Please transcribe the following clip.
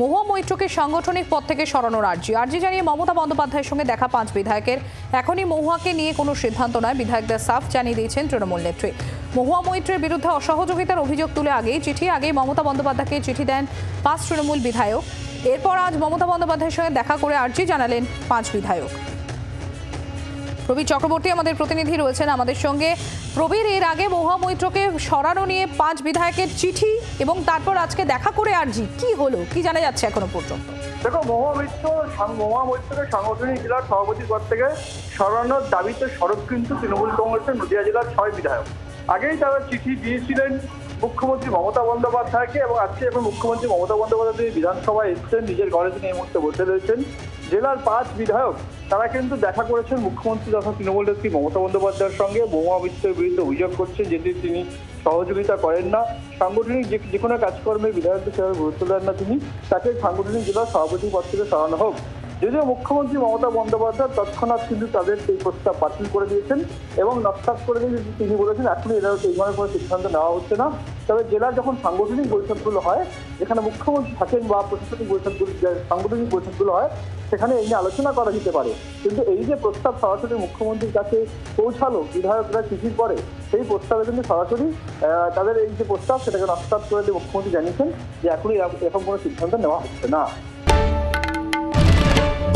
মৈত্রকে সাংগঠনিক পদ থেকে সরানোর আর্জি। আর্জি জানিয়ে মমতা বন্দ্যোপাধ্যায়ের সঙ্গে দেখা পাঁচ বিধায়কের। এখনই মহুয়াকে নিয়ে কোনো সিদ্ধান্ত নয়, বিধায়কদের সাফ জানিয়ে দিয়েছেন তৃণমূল নেত্রী। মহুয়া মৈত্রের বিরুদ্ধে অসহযোগিতার অভিযোগ তুলে আগেই চিঠি, আগেই মমতা বন্দ্যোপাধ্যায়কে চিঠি দেন পাঁচ তৃণমূল বিধায়ক। এরপর আজ মমতা বন্দ্যোপাধ্যায়ের সঙ্গে দেখা করে আর্জি জানালেন পাঁচ বিধায়ক। প্রবীর চক্রবর্তী আমাদের প্রতিনিধি রয়েছেন আমাদের সঙ্গে। প্রবীর, এর আগে মহুয়া মৈত্রকে সরানো নিয়ে পাঁচ বিধায়কের চিঠি এবং তারপর আজকে দেখা করে আর্জি, কি হলো? কি জানা যাচ্ছে এখনও পর্যন্ত? দেখো মহুয়া মৈত্র সাং- মহুয়া মৈত্রকে সাংগঠনিক জেলার সভাপতির পদ থেকে সরানোর দাবিতে সড়ক কিন্তু তৃণমূল কংগ্রেসের নদিয়া জেলার ছয় বিধায়ক। আগেই তারা চিঠি দিয়েছিলেন মুখ্যমন্ত্রী মমতা বন্দ্যোপাধ্যায়কে এবং আজকে এখন মুখ্যমন্ত্রী মমতা বন্দ্যোপাধ্যায় তিনি বিধানসভায় এসছেন, নিজের ঘরে তিনি এই মুহূর্তে বসে রয়েছেন। জেলার পাঁচ বিধায়ক, তারা কিন্তু দেখা করেছেন মুখ্যমন্ত্রী তথা তৃণমূল নেত্রী মমতা বন্দ্যোপাধ্যায়ের সঙ্গে। মহুয়া মৈত্রের বিরুদ্ধে অভিযোগ করছে যেটি তিনি সহযোগিতা করেন না। সাংগঠনিক যে যে কোনো কাজকর্মে বিধায়কদের সেভাবে গুরুত্ব দেন না তিনি। তাকে সাংগঠনিক জেলার সভাপতি পদ থেকে সরানো হোক। যদিও মুখ্যমন্ত্রী মমতা বন্দ্যোপাধ্যায় তৎক্ষণাৎ কিন্তু তাদের সেই প্রস্তাব বাতিল করে দিয়েছেন এবং নস্বাত করে দিয়ে তিনি বলেছেন, এখনই এরা এই ধরনের কোনো সিদ্ধান্ত নেওয়া হচ্ছে না। তবে জেলার যখন সাংগঠনিক বৈঠকগুলো হয়, যেখানে মুখ্যমন্ত্রী থাকেন বা প্রশাসনিক বৈঠকগুলো সাংগঠনিক বৈঠকগুলো হয়, সেখানে এই নিয়ে আলোচনা করা যেতে পারে। কিন্তু এই যে প্রস্তাব সরাসরি মুখ্যমন্ত্রীর কাছে পৌঁছালো, বিধায়করা চিঠির পরে সেই প্রস্তাবে কিন্তু সরাসরি তাদের এই যে প্রস্তাব, সেটাকে নস্বাত করে দিয়ে মুখ্যমন্ত্রী জানিয়েছেন যে, এখনই এরকম কোনো সিদ্ধান্ত নেওয়া হচ্ছে না।